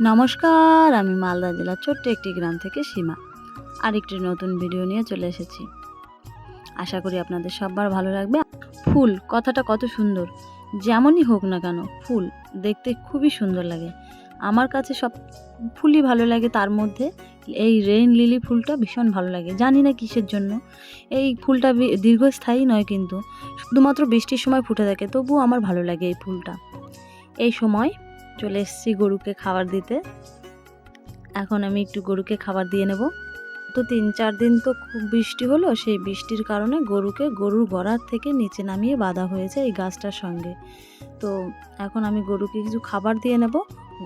নমস্কার, আমি মালদা জেলার ছোট্ট একটি গ্রাম থেকে সীমা। আরেকটি নতুন ভিডিও নিয়ে চলে এসেছি। আশা করি আপনাদের সবার ভালো লাগবে। ফুল, কথাটা কত সুন্দর। যেমনই হোক না কেন, ফুল দেখতে খুবই সুন্দর লাগে। আমার কাছে সব ফুলই ভালো লাগে, তার মধ্যে এই রেইন লিলি ফুলটা ভীষণ ভালো লাগে। জানি না কিসের জন্য। এই ফুলটা দীর্ঘস্থায়ী নয় কিন্তু, শুধুমাত্র বৃষ্টির সময় ফুটে থাকে, তবুও আমার ভালো লাগে এই ফুলটা। এই সময় চলে এসেছি গরুকে খাবার দিতে। এখন আমি একটু গরুকে খাবার দিয়ে নেব। তো তিন চার দিন তো খুব বৃষ্টি হলো, সেই বৃষ্টির কারণে গরুকে গরুর গড়ার থেকে নিচে নামিয়ে বাঁধা হয়েছে এই গাছটার সঙ্গে। তো এখন আমি গরুকে কিছু খাবার দিয়ে নেব।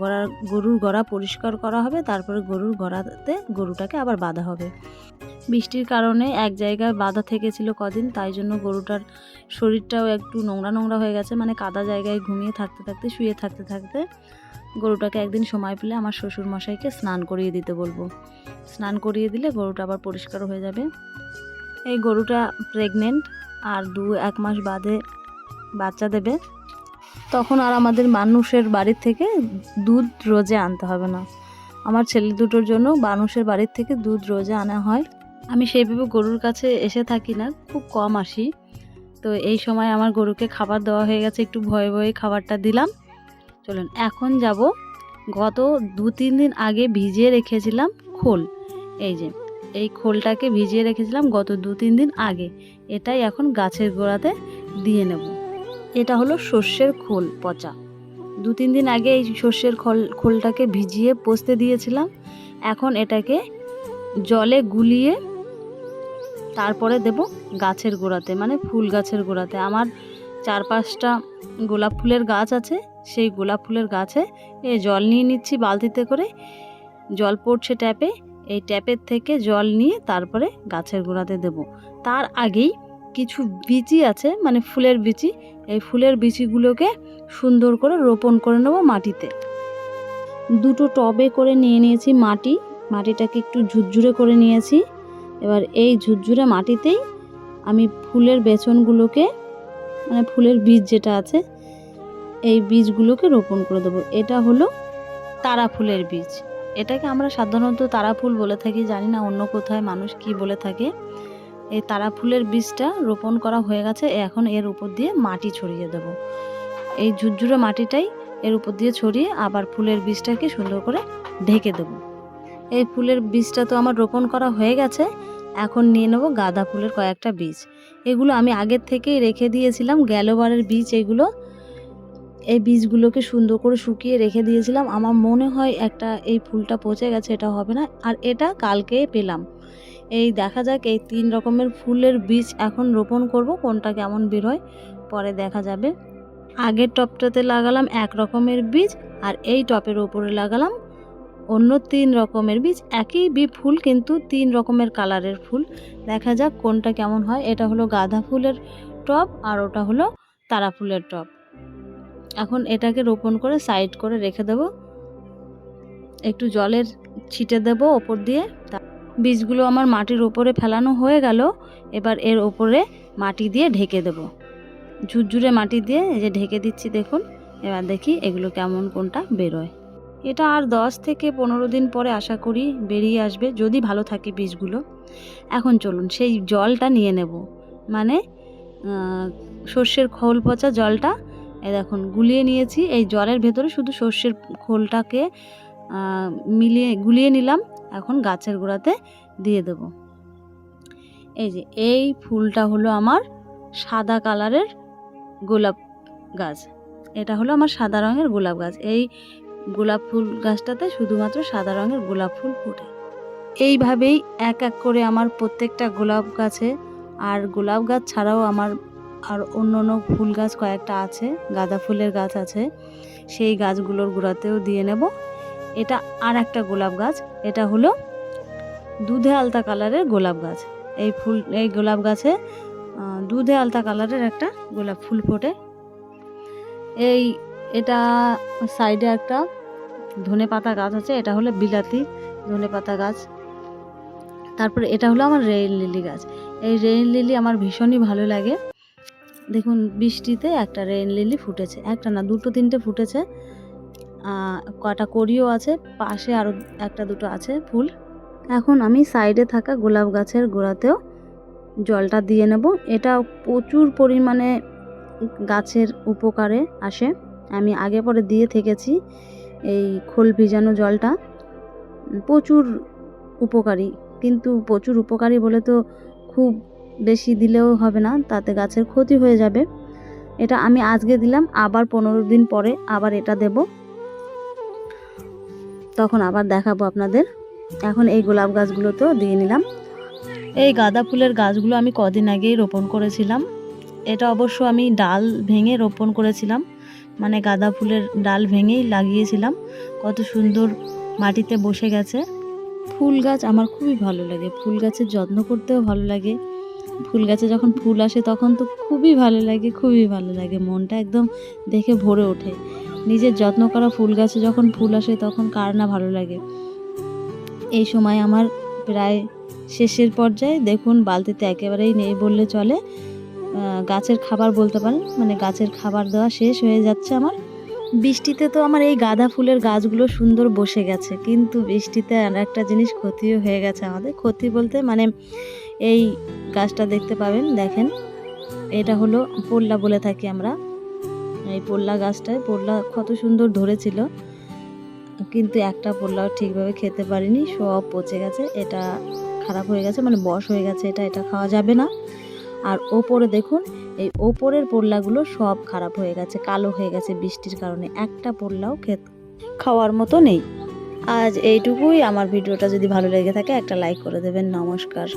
গড়ার গরুর গড়া পরিষ্কার করা হবে, তারপরে গরুর গড়াতে গরুটাকে আবার বাঁধা হবে। বৃষ্টির কারণে এক জায়গায় বাঁধা থেকেছিল কদিন, তাই জন্য গরুটার শরীরটাও একটু নোংরা নোংরা হয়ে গেছে মানে কাদা জায়গায় ঘুমিয়ে থাকতে থাকতে, শুয়ে থাকতে থাকতে গরুটাকে একদিন সময় পেলে আমার শ্বশুর মশাইকে স্নান করিয়ে দিতে বলব। স্নান করিয়ে দিলে গরুটা আবার পরিষ্কার হয়ে যাবে। এই গরুটা প্রেগনেন্ট আর দু এক মাস বাদে বাচ্চা দেবে। তখন আর আমাদের মানুষের বাড়ির থেকে দুধ রোজে আনতে হবে না। আমার ছেলে দুটোর জন্য মানুষের বাড়ির থেকে দুধ রোজে আনা হয়। আমি সেইভাবে গরুর কাছে এসে থাকি না, খুব কম আসি। তো এই সময় আমার গরুকে খাবার দেওয়া হয়ে গেছে, একটু ভয়ে ভয়ে খাবারটা দিলাম। চলুন, এখন যাব গত দু তিন দিন আগে ভিজিয়ে রেখেছিলাম খোল। এই যে, এই খোলটাকে ভিজিয়ে রেখেছিলাম গত দু তিন দিন আগে। এটাই এখন গাছের গোড়াতে দিয়ে নেব। এটা হলো সর্ষের খোল পচা। দু, তিন দিন আগে এই সর্ষের খোল, খোলটাকে ভিজিয়ে পোস্তে দিয়েছিলাম। এখন এটাকে জলে গুলিয়ে তারপরে দেব গাছের গোড়াতে মানে ফুল গাছের গোড়াতে। আমার চার পাঁচটা গোলাপ ফুলের গাছ আছে, সেই গোলাপ ফুলের গাছে এ জল নিয়ে নিচ্ছি বালতিতে করে। জল পড়ছে ট্যাপে, এই ট্যাপের থেকে জল নিয়ে তারপরে গাছের গোড়াতে দেব। তার আগেই কিছু বিচি আছে মানে ফুলের বিচি। এই ফুলের বিচিগুলোকে সুন্দর করে রোপণ করে নেব মাটিতে। দুটো টবে করে নিয়ে নিয়েছি মাটি। মাটিটাকে একটু ঝুরঝুরে করে নিয়েছি। এবার এই ঝুরঝুরে মাটিতেই আমি ফুলের বেচনগুলোকে মানে ফুলের বীজ যেটা আছে, এই বীজগুলোকে রোপণ করে দেবো। এটা হলো তারা ফুলের বীজ। এটাকে আমরা সাধারণত তারা ফুল বলে থাকি, জানি না অন্য কোথায় মানুষ কি বলে থাকে। এই তারা ফুলের বীজটা রোপণ করা হয়ে গেছে এখন এর উপর দিয়ে মাটি ছড়িয়ে দেব। এই ঝুরঝুরে মাটিটাই এর উপর দিয়ে ছড়িয়ে আবার ফুলের বীজটাকে সুন্দর করে ঢেকে দেবো। এই ফুলের বীজটা তো আমার রোপণ করা হয়ে গেছে, এখন নিয়ে নেব গাঁদা ফুলের কয়েকটা বীজ। এগুলো আমি আগের থেকেই রেখে দিয়েছিলাম গেলোবারের বীজ এগুলো। এই বীজগুলোকে সুন্দর করে শুকিয়ে রেখে দিয়েছিলাম। আমার মনে হয় একটা এই ফুলটা পচে গেছে, এটা হবে না। আর এটা কালকে পেলাম। এই দেখা যাক এই তিন রকমের ফুলের বীজ এখন রোপণ করব, কোনটা কেমন বের হয়, পরে দেখা যাবে। আগের টপটাতে লাগালাম এক রকমের বীজ আর এই টপের ওপরে লাগালাম অন্য তিন রকমের বীজ। একই বি ফুল, কিন্তু তিন রকমের কালারের ফুল। দেখা যাক কোনটা কেমন হয়। এটা হলো গাঁদা ফুলের টব আর ওটা হলো তারা ফুলের টব এখন এটাকে রোপণ করে সাইড করে রেখে দেব। একটু জলের ছিটে দেব ওপর দিয়ে। বীজগুলো আমার মাটির ওপরে ফেলানো হয়ে গেল, এবার এর ওপরে মাটি দিয়ে ঢেকে দেব। ঝুরঝুরে মাটি দিয়ে এই যে ঢেকে দিচ্ছি দেখুন, এবার দেখি এগুলো কেমন কোনটা বেরোয়। এটা আর দশ থেকে পনেরো দিন পরে আশা করি বেরিয়ে আসবে, যদি ভালো থাকে বীজগুলো। এখন চলুন, সেই জলটা নিয়ে নেব। মানে সর্ষের খোল পচা জলটা এ দেখুন, গুলিয়ে নিয়েছি। এই জলের ভেতরে শুধু সর্ষের খোলটাকে মিলিয়ে, গুলিয়ে নিলাম। এখন গাছের গোড়াতে দিয়ে দেব। এই যে, এই ফুলটা হলো আমার সাদা কালারের গোলাপ গাছ। এটা হলো আমার সাদা রঙের গোলাপ গাছ। এই গোলাপ ফুল গাছটাতে শুধুমাত্র সাদা রঙের গোলাপ ফুল ফুটে। এইভাবেই এক এক করে আমার প্রত্যেকটা গোলাপ গাছে আর গোলাপ গাছ ছাড়াও আমার আর অন্য অন্য ফুল গাছ কয়েকটা আছে, গাঁদা ফুলের গাছ আছে, সেই গাছগুলোর গোড়াতেও দিয়ে নেব। এটা আর একটা গোলাপ গাছ, এটা হলো দুধে আলতা কালারের গোলাপ গাছ। এই ফুল, এই গোলাপ গাছে দুধে আলতা কালারের একটা গোলাপ ফুল ফোটে। এই, এটা সাইডে একটা ধনে পাতা গাছ আছে, এটা হলো বিলাতি ধনে পাতা গাছ। তারপরে এটা হলো আমার রেইন লিলি গাছ। এই রেইন লিলি আমার ভীষণই ভালো লাগে। দেখুন, বৃষ্টিতে একটা রেইন লিলি ফুটেছে, একটা না, দুটো তিনটে ফুটেছে। কটা করিও আছে, পাশে আরও একটা দুটো আছে ফুল। এখন আমি সাইডে থাকা গোলাপ গাছের গোড়াতেও জলটা দিয়ে নেব। এটা প্রচুর পরিমাণে গাছের উপকারে আসে। আমি আগে পরে দিয়ে থেকেছি এই খোল ভিজানো জলটা। প্রচুর উপকারী, কিন্তু প্রচুর উপকারী বলে তো খুব বেশি দিলেও হবে না, তাতে গাছের ক্ষতি হয়ে যাবে। এটা আমি আজকে দিলাম, আবার পনেরো দিন পরে আবার এটা দেব। তখন আবার দেখাবো আপনাদের। এখন এই গোলাপ গাছগুলোতেও দিয়ে নিলাম। এই গাঁদা ফুলের গাছগুলো আমি কদিন আগেই রোপণ করেছিলাম। এটা অবশ্য আমি ডাল ভেঙে রোপণ করেছিলাম। মানে গাঁদা ফুলের ডাল ভেঙেই লাগিয়েছিলাম। কত সুন্দর মাটিতে বসে গেছে। ফুল গাছ আমার খুবই ভালো লাগে। ফুল গাছের যত্ন করতেও ভালো লাগে। ফুল গাছে যখন ফুল আসে তখন তো খুবই ভালো লাগে, খুবই ভালো লাগে। মনটা একদম দেখে ভরে ওঠে। নিজের যত্ন করা ফুল গাছে যখন ফুল আসে তখন কার না ভালো লাগে। এই সময় আমার প্রায় শেষের পর্যায়ে দেখুন বালতিতে একেবারেই নেই বললে চলে। গাছের খাবার বলতে পারেন মানে গাছের খাবার দেওয়া শেষ হয়ে যাচ্ছে আমার। বৃষ্টিতে তো আমার এই গাঁদা ফুলের গাছগুলো সুন্দর বসে গেছে, কিন্তু বৃষ্টিতে আর একটা জিনিস ক্ষতিও হয়ে গেছে আমাদের। ক্ষতি বলতে মানে এই গাছটা দেখতে পাবেন, দেখেন। এটা হলো পোল্লা বলে থাকি আমরা। এই পোল্লা গাছটায়। পোল্লা কত সুন্দর ধরেছিল। কিন্তু একটা পোল্লাও ঠিকভাবে খেতে পারিনি, সব পচে গেছে, এটা খারাপ হয়ে গেছে মানে বশ হয়ে গেছে, এটা এটা খাওয়া যাবে না। আর ওপরে দেখুন, এই ওপরের পোল্লাগুলো সব খারাপ হয়ে গেছে, কালো হয়ে গেছে বৃষ্টির কারণে, একটা পোল্লাও খেত খাওয়ার মতো নেই। আজ এইটুকুই, আমার ভিডিওটা যদি ভালো লেগে থাকে একটা লাইক করে দেবেন, নমস্কার।